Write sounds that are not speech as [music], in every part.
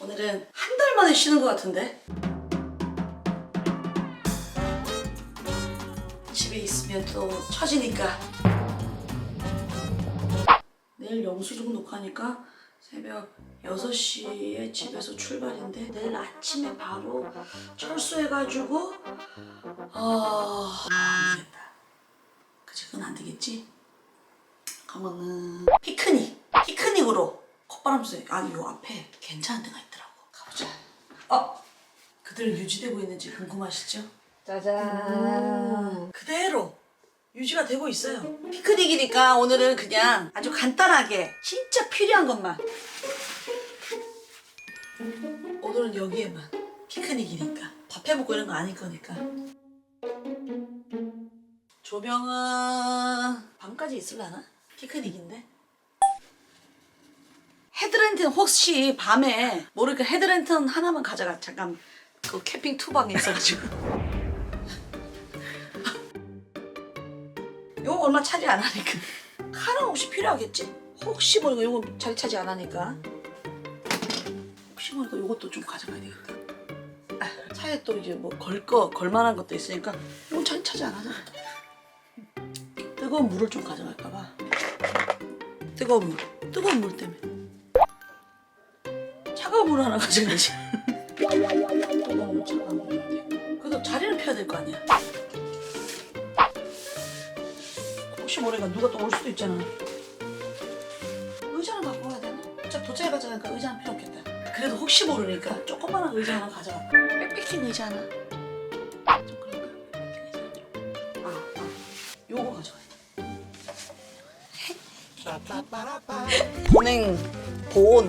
오늘은 한 달 만에 쉬는 것 같은데? 집에 있으면 또 처지니까. 내일 영수증 녹화니까 새벽 6시에 집에서 출발인데 내일 아침에 바로 철수해가지고 아... 안 되겠다. 그치 그건 안 되겠지? 그러면은 피크닉 피크닉으로 콧바람 쐬 아니 요 앞에 괜찮은 데가 어 그대로 유지되고 있는지 궁금하시죠? 짜잔 그대로 유지가 되고 있어요 피크닉이니까 오늘은 그냥 아주 간단하게 진짜 필요한 것만 오늘은 여기에만 피크닉이니까 밥 해먹고 이런 거 아닐 거니까 조명은 밤까지 있을라나? 피크닉인데? 헤드랜턴 혹시 밤에 모르니까 헤드랜턴 하나만 가져가 잠깐 그 캠핑 투방에 있어가지고. [laughs] 이거 얼마 차지 안 하니까. 칼은 혹시 필요하겠지? 혹시 모르니까 이거 자리 차지 안 하니까. 혹시 모르니까 이것도 좀 가져가야 되겠다. 아, 차에 또 이제 뭐 걸 거 걸만한 것도 있으니까 이건 자리 차지 안 하잖아 뜨거운 물을 좀 가져갈까봐. 뜨거운 물. 뜨거운 물 때문에. 차가운 물 하나 가져가야지 [laughs] 펴야 될 거 아니야 혹시 모르니까 누가 또 올 수도 있잖아 의자는 갖고 가야 되나? 어차피 도착해 가자니까 의자는 필요 없겠다 그래도 혹시 모르니까 조그만한 의자 하나 가져가 백패킹 의자 하나 좀 그런가? 백패킹 의자 좀. 아, 아. 요거 가져가야 보냉, 보온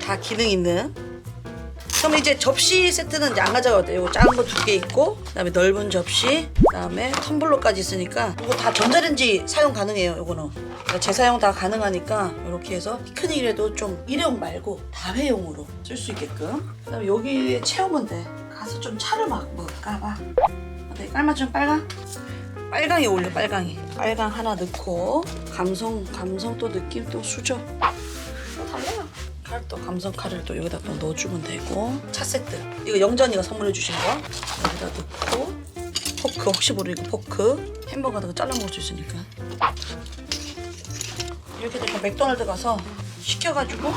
다 기능 있는. 그럼 이제 접시 세트는 이제 안 가져가도 돼요. 이거 작은 거 두 개 있고, 그다음에 넓은 접시, 그다음에 텀블러까지 있으니까 이거 다 전자레인지 사용 가능해요. 이거는 그러니까 재사용 다 가능하니까 이렇게 해서 피크닉이라도 좀 일회용 말고 다회용으로 쓸 수 있게끔. 그다음에 여기에 채우면 돼. 가서 좀 차를 막 먹을까 봐. 어때? 깔맞춤 빨강? 빨강이 올려 빨강이 빨강 하나 넣고 감성 감성 또 느낌 또 수저 또 달라요 칼 또 감성 칼을 또 여기다 또 넣어주면 되고 차 세트 이거 영전이가 선물해 주신 거 여기다 넣고 포크 혹시 모르니까 포크 햄버거 같은 거 잘라 먹을 수 있으니까 이렇게 되면 맥도날드 가서 시켜가지고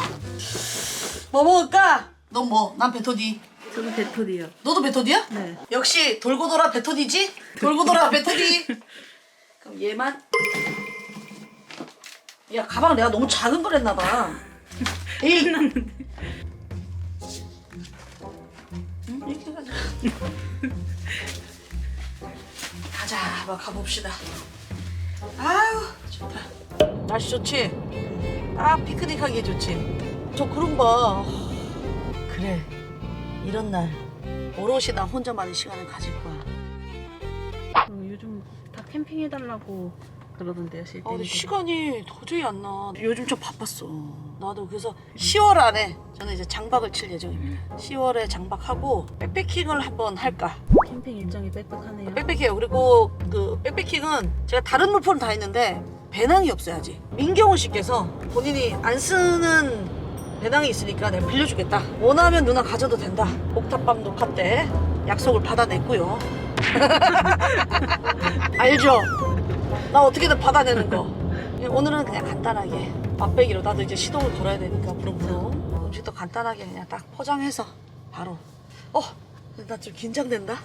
뭐 먹을까? 넌 뭐? 난 베토디 저는 베토디요. 너도 베토디야? 네. 역시 돌고 돌아 베토디지? 돌고 돌아 베토디. [laughs] 그럼 얘만. 야 가방 내가 너무 작은 걸 했나 봐. 에이. 응? 이렇게 해가지고. 가자, 한번 가봅시다. 아유 좋다. 날씨 좋지? 아 피크닉 하기 좋지. 저 그런 거. 그래. 이런 날 오롯이 나 혼자만의 시간을 가질 거야. 어, 요즘 다 캠핑 해달라고 그러던데요. 아, 근데 시간이 도저히 안 나. 요즘 좀 바빴어. 나도 그래서 10월 안에 저는 이제 장박을 칠 예정입니다. 10월에 장박하고 백패킹을 한번 할까. 캠핑 일정이 빽빽하네요. 백패킹 그리고 그 백패킹은 제가 다른 물품 다 있는데 배낭이 없어요 아직. 민경훈 씨께서 본인이 안 쓰는 배낭이 있으니까 내가 빌려주겠다. 원하면 누나 가져도 된다. 옥탑방 녹화 때 약속을 받아냈고요. [laughs] 알죠? 나 어떻게든 받아내는 거. 오늘은 그냥 간단하게 맛배기로 나도 이제 시동을 걸어야 되니까 부릉부릉 음식도 간단하게 그냥 딱 포장해서 바로. 어, 나 좀 긴장된다.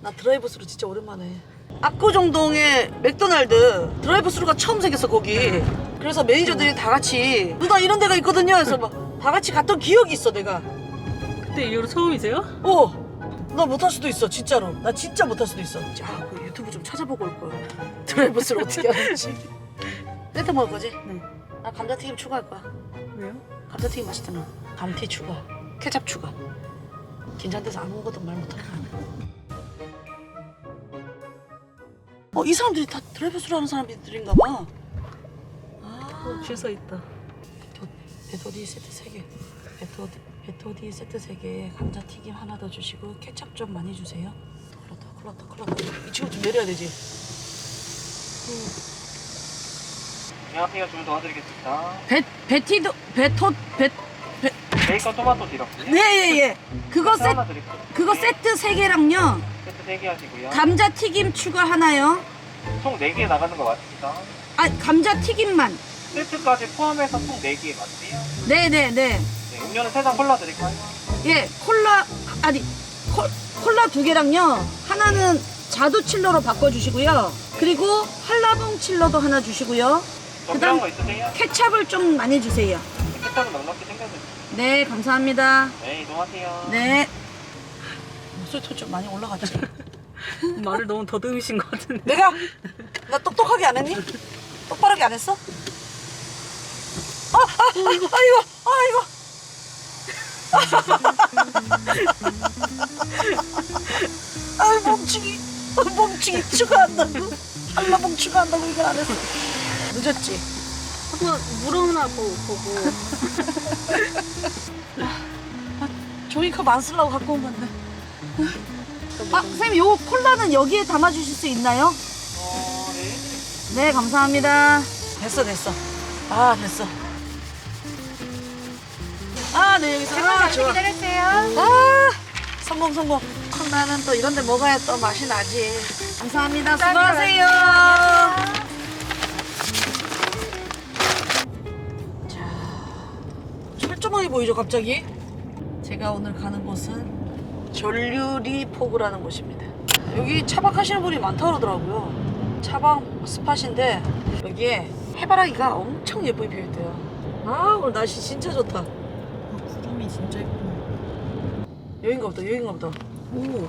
나 드라이브 스루 진짜 오랜만에. 압구정동에 맥도날드 드라이브 스루가 처음 생겼어 거기. 그래서 매니저들이 다 같이 누나 이런 데가 있거든요. 해서 막 다 같이 갔던 기억이 있어 내가. 그때 이후로 처음이세요? 어, 나 못할 수도 있어 진짜로. 나 진짜 못할 수도 있어. 아, 그 유튜브 좀 찾아보고 올 거야. 드라이브 스루 어떻게 하는지. [laughs] 세트 먹을 거지? 네. 나 감자튀김 추가할 거야. 왜요? 감자튀김 맛있잖아. 감튀 추가, 케찹 추가. 긴장돼서 아무것도 말 못하는 어, 이 사람들이 다 드라이브 스루 하는 사람들인가 봐. 아, 어, 줄서 있다. 베토디 세트 3개. 베토디, 베토디 세트 3개. 감자튀김 하나 더 주시고 케찹 좀 많이 주세요. 큰일 났다, 큰일 났다, 큰일 났다. 이 친구 좀 내려야 되지. 안녕하세요. 좀 도와드리겠습니다. 베, 베티도, 베토, 베, 베, 베이컨 토마토 디럭스. 네예예. 그거 세트 세 하나 드릴게요. 그거 세트 세 개랑요. 세트 3개 하시고요. 감자 튀김 추가 하나요. 총 4개 나가는 거 맞습니다. 아 감자 튀김만. 세트까지 포함해서 총 4개 맞지요? 네네네. 네, 음료는 3잔 콜라 드릴까요? 예 콜라 아니 콜, 콜라 두 개랑요. 하나는 자두 칠러로 바꿔주시고요. 그리고 한라봉 칠러도 하나 주시고요. 더 그다음- 필요한 거 있으세요? 케찹을 좀 많이 주세요. 케찹은 넉넉히 챙겨드릴게요. 네 감사합니다. 네, 이동하세요. 네. 목소리 좀 많이 올라갔지. [laughs] 말을 너무 더듬으신 것 같은데. 내가 나 똑똑하게 안 했니? 똑바르게 안 했어? 아, 아, 아, 이거, 아, 이거, 아. 아, 아, [laughs] 멍충이 추가한다고. 한라봉 추가한다고 이걸 안 했어. 늦었지. 한번 물어나 보- 보고. 종이컵 안 쓰려고 갖고 온 건데. 아, 선생님, 요 콜라는 여기에 담아주실 수 있나요? 어, 네. 네, 감사합니다. 됐어, 됐어. 아, 됐어. 아, 네, 여기서. 아, 좋아. 아, 성공, 성공. 콜라는 또 이런 데 먹어야 또 맛이 나지. 감사합니다. 수고하세요. 자, 철조망이 보이죠, 갑자기? 제가 오늘 가는 곳은 전류리 포구라는 곳입니다. 여기 차박하시는 분이 많다 그러더라고요. 차박 스팟인데 여기에 해바라기가 엄청 예쁘게 피어있대요. 아 오늘 날씨 진짜 좋다. 구름이 진짜 예쁘네. 여긴가 보다 여긴가 보다. 오.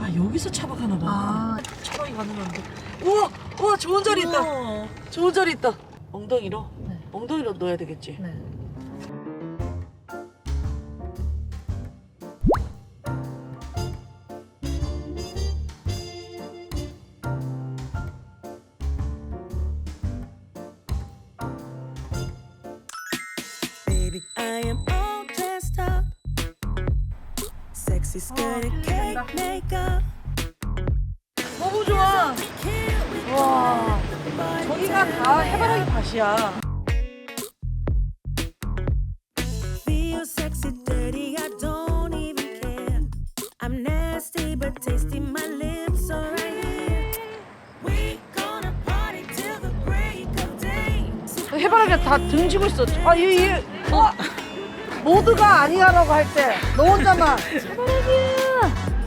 아 여기서 차박하나 봐. 아. 차박이 가능한데. 우와 우와 좋은 자리 있다. 우와. 좋은 자리 있다. 엉덩이로 네. 엉덩이로 넣어야 되겠지. 네. Baby, I am 너무 좋아. 와 저기가 다 해바라기 밭이야. 해바라기가 다 등지고 있어. 아, 이, 이, 어? 모두가 아니야라고 할 때, 너 혼자만. 해바라기야.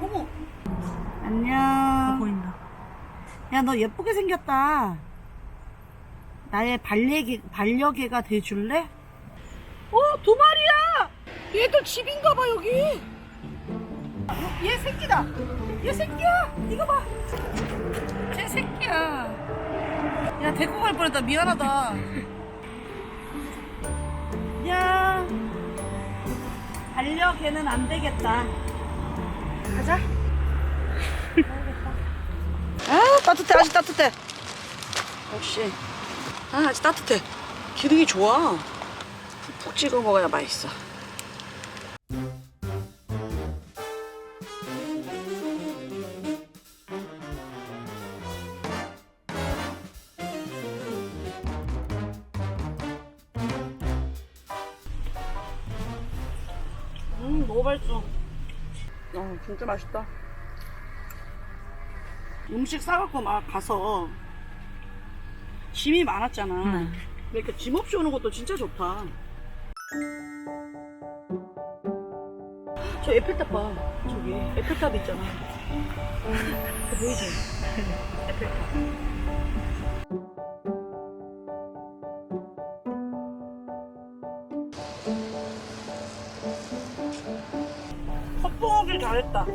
어머. 안녕. 보인다. 야, 너 예쁘게 생겼다. 나의 반려개, 반려개가 돼줄래? 어, 두 마리야! 얘들 집인가 봐, 여기. 얘 새끼다. 얘 새끼야. 이거 봐. 쟤 새끼야. 야, 데리고 갈 뻔했다. 미안하다. 야, 반려개는 안 되겠다. 가자. 아 따뜻해. 아직 따뜻해. 역시. 아 아직 따뜻해. 기름이 좋아. 푹 찍어 먹어야 맛있어. 음 너무 맛있어 어 진짜 맛있다 음식 싸갖고 막 가서 짐이 많았잖아. 네. 이렇게 짐 없이 오는 것도 진짜 좋다. 저 에펠탑 봐. 저기 에펠탑 있잖아. 그거 보이지? 에펠탑. [laughs] 하길 잘했다.